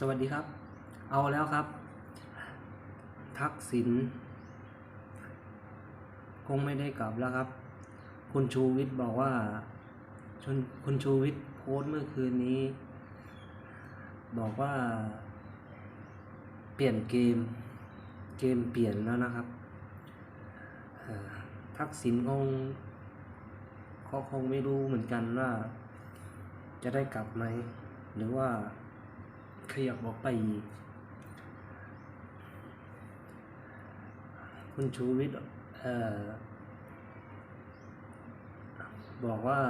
สวัสดีครับ เอาแล้วครับ ทักษิณคงไม่ได้กลับแล้วครับ คุณชูวิทย์บอกว่าคุณคุณชูวิทย์โพสต์เมื่อคืนนี้ บอกว่า เปลี่ยนเกม เกมเปลี่ยนแล้วนะครับ ทักษิณคงเขาคงไม่รู้เหมือนกันว่า จะได้กลับไหม หรือว่า ขยับออกไปอีกคุณชูวิทย์บอกว่า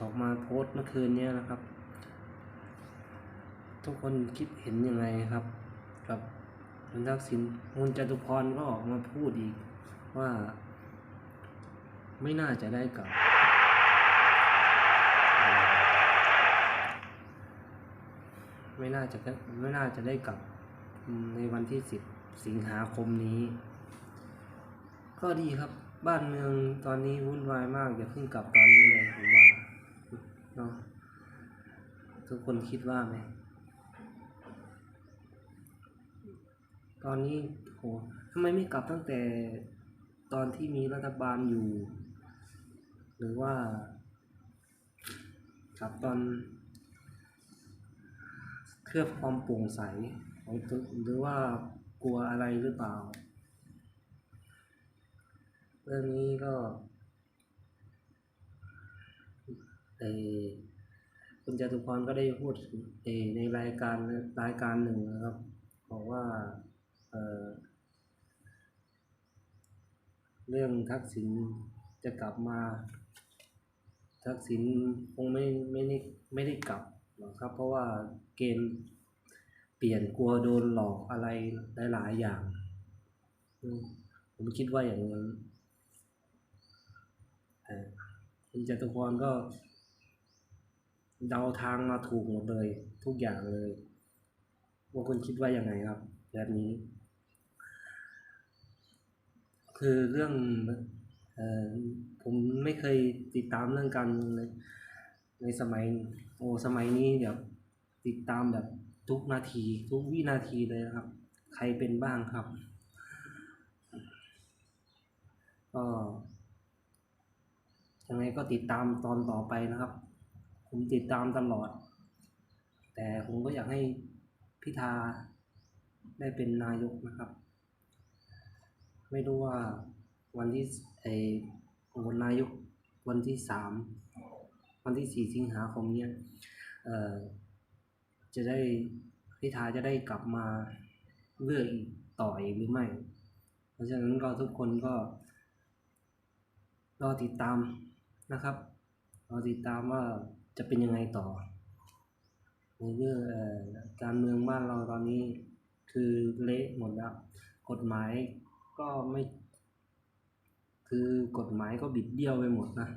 ออกมาโพสต์เมื่อคืนนี้นะครับ ทุกคนคิดเห็นยังไงครับ กับคุณทักษิณคุณจตุพรก็ออกมาพูดอีกว่าไม่น่าจะได้กลับ ไม่น่าจะไม่น่าจะได้กลับในวันที่สิบสิงหาคมนี้ ก็ดีครับบ้านเมืองตอนนี้วุ่นวายมากอย่าเพิ่งกลับตอนนี้เลยผมว่าเนาะทุกคนคิดว่าไหมตอนนี้โหทำไมไม่กลับตั้งแต่ตอนที่มีรัฐบาลอยู่ หรือว่ากลับตอน พื่อความโปร่งใสของหรือว่ากลัวอะไรหรือเปล่า เรื่องนี้ก็เออคุณจตุพรก็ได้พูดเอในรายการรายการหนึ่งนะครับ บอกว่าเออเรื่องทักษิณจะกลับมา ทักษิณคงไม่ไม่ได้ไม่ได้กลับ ครับเพราะว่าเกมเปลี่ยนกลัวโดนหลอกอะไรหลาย ๆ อย่าง ผมคิดว่าอย่างนั้นคุณจตุพรก็เดาทางมาถูกหมดเลย ทุกอย่างเลย ว่าคุณคิดว่ายังไงครับ แบบนี้ คือเรื่องเออผมไม่เคยติดตามเรื่องการเมืองเลย ในสมัยโอ้สมัยนี้เดี๋ยวติดตามแบบทุกนาที ทุกวินาทีเลยนะครับ ใครเป็นบ้างครับก็ยังไงก็ติดตามตอนต่อไปนะครับ ผมติดตามตลอด แต่ผมก็อยากให้พิธาได้เป็นนายกนะครับ ไม่รู้ว่าวันที่ไอวันนายกวันที่สาม วันที่สี่สิงหาคมเนี่ยเอ่อจะได้พิธาจะได้กลับมาเลือกต่ออีกหรือไม่ เพราะฉะนั้นก็ทุกคนก็รอติดตามนะครับรอติดตามว่าจะเป็นยังไงต่อในเรื่องออการเมืองบ้านเราตอนนี้คือเละหมดแล้วกฎหมายก็ไม่ คือกฎหมายก็บิดเบี้ยวไปหมดนะ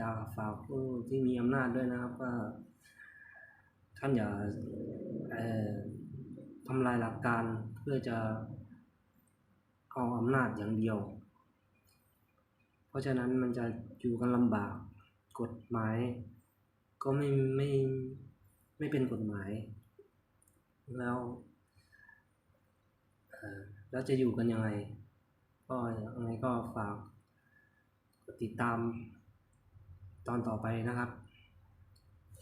จะฝากผู้ที่มีอำนาจด้วยนะครับว่าท่านอย่าทำลายหลักการเพื่อจะเอาอำนาจอย่างเดียว เพราะฉะนั้นมันจะอยู่กันลำบากกฎหมาย ก็ไม่ไม่ไม่เป็นกฎหมาย แล้วแล้วจะอยู่กันยังไง ก็ยังไงก็ฝากติดตาม ตอนต่อไปนะครับ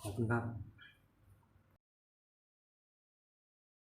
ขอบคุณครับ